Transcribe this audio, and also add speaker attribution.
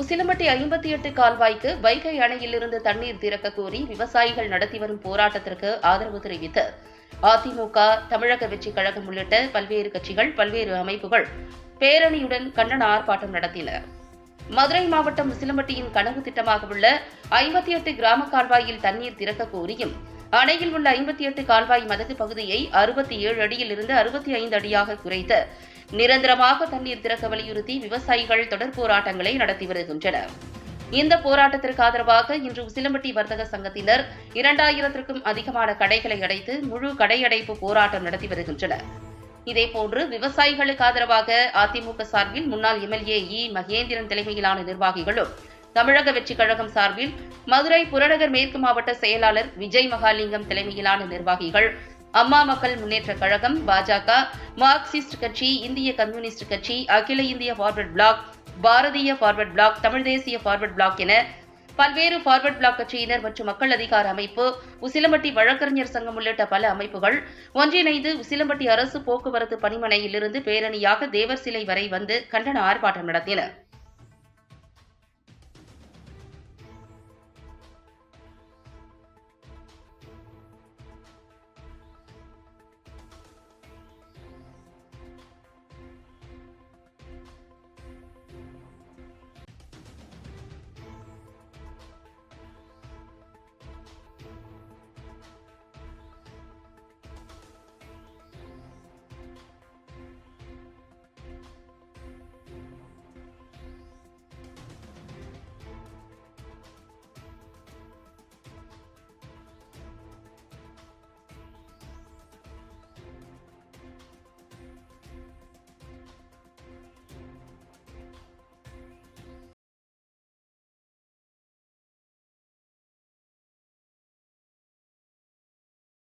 Speaker 1: உசிலம்பட்டி ஐம்பத்தி எட்டு கால்வாய்க்கு வைகை அணையிலிருந்து தண்ணீர் திறக்க கோரி விவசாயிகள் நடத்தி வரும் போராட்டத்திற்கு ஆதரவு தெரிவித்து அதிமுக தமிழக வெற்றிக் கழகம் உள்ளிட்ட பல்வேறு கட்சிகள் பல்வேறு அமைப்புகள் பேரணியுடன் கண்டன ஆர்ப்பாட்டம் நடத்தின. மதுரை மாவட்டம் உசிலம்பட்டியின் கனவு திட்டமாக உள்ள ஐம்பத்தி எட்டு கிராம கால்வாயில் தண்ணீர் திறக்க கோரியும் அணையில் உள்ள ஐம்பத்தி எட்டு கால்வாய் மதகு பகுதியை அறுபத்தி ஏழு அடியில் இருந்து அறுபத்தி ஐந்து அடியாக குறைத்து நிரந்தரமாக தண்ணீர் திறக்க வலியுறுத்தி விவசாயிகள் தொடர் போராட்டங்களை நடத்தி வருகின்றனர். இந்த போராட்டத்திற்கு ஆதரவாக இன்று உசிலம்பட்டி வர்த்தக சங்கத்தினர் இரண்டாயிரத்திற்கும் அதிகமான கடைகளை அடைத்து முழு கடையடைப்பு போராட்டம் நடத்தி வருகின்றனர். இதேபோன்று விவசாயிகளுக்கு ஆதரவாக அதிமுக சார்பில் முன்னாள் எம்எல்ஏ இ மகேந்திரன் தலைமையிலான நிர்வாகிகளும் தமிழக வெற்றிக் கழகம் சார்பில் மதுரை புறநகர் மேற்கு மாவட்ட செயலாளர் விஜய் மகாலிங்கம் தலைமையிலான நிர்வாகிகள் அம்மா மக்கள் முன்னேற்றக் கழகம் பாஜக மார்க்சிஸ்ட் கட்சி இந்திய கம்யூனிஸ்ட் கட்சி அகில இந்திய forward bloc Bharatiya forward bloc Tamil தேசிய ஃபார்வர்ட் பிளாக் என பல்வேறு ஃபார்வர்ட் பிளாக் கட்சியினர் மற்றும் மக்கள் அதிகார அமைப்பு உசிலம்பட்டி வழக்கறிஞர் சங்கம் உள்ளிட்ட பல அமைப்புகள் ஒன்றிணைந்து உசிலம்பட்டி அரசு போக்குவரத்து பணிமனையிலிருந்து பேரணியாக தேவர் சிலை வரை வந்து கண்டன ஆர்ப்பாட்டம் நடத்தினர்